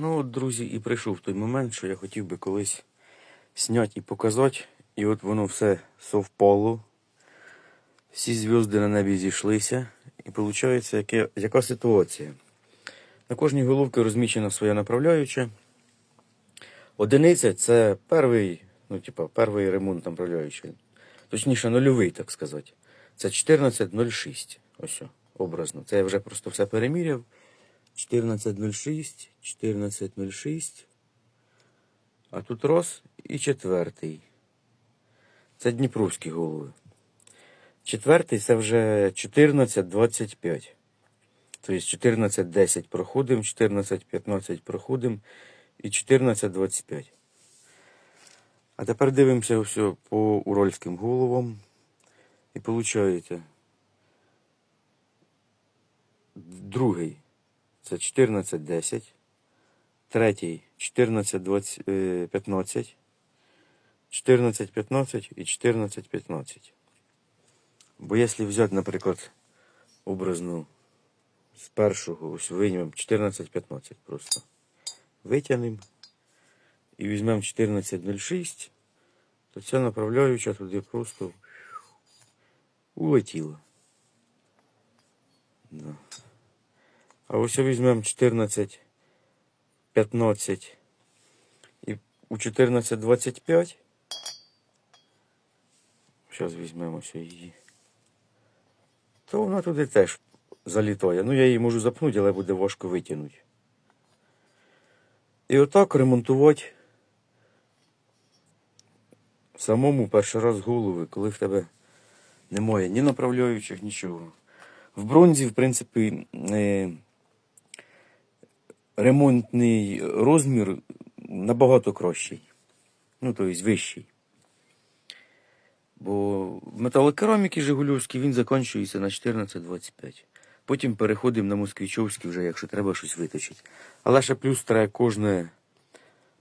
Ну от, друзі, і прийшов той момент, що я хотів би колись зняти і показати. І от воно все совпало. Всі зв'язки на небі зійшлися. І виходить, яке, яка ситуація. На кожній головці розміщена своя направляюча. Одиниця це перший, ну, типа, перший ремонт направляючий. Точніше, нульовий, так сказати. Це 14.06. Ось, образно. Це я вже просто все переміряв. 14.06, 14.06. А тут роз і четвертий. Це Дніпровські голови. Четвертий це вже 14.25. Тобто 14.10 проходимо, 14.15 проходимо і 14.25. А тепер дивимося все по уральським головам. І виходить. Другий це 14.10. Третій 14.15. 14.15 і 14.15. Бо якщо взяти, наприклад, образну з першого, ось виймемо 14.15 просто. Витягнемо і візьмемо 14.06, то ця направляюча туди просто улетіла. Да. А ось візьмемо 14.15 і у 14.25. Зараз візьмемо ось її. То вона туди теж залітає. Ну, я її можу запнути, але буде важко витягнути. І отак ремонтувати самому перший раз голови, коли в тебе немає ні направляючих, нічого. В бронзі, в принципі, е, ремонтний розмір набагато кращий. Ну, тобто вищий. Бо металокераміки Жигульовський він закінчується на 14-25. Потім переходимо на москвичовський вже, якщо треба щось виточити. Але ще плюс треба кожне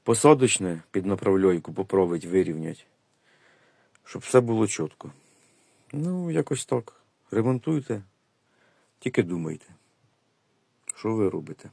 посадочне під направлюйку поправити, вирівняти. Щоб все було чітко. Ну, якось так. Ремонтуйте, тільки думайте, що ви робите.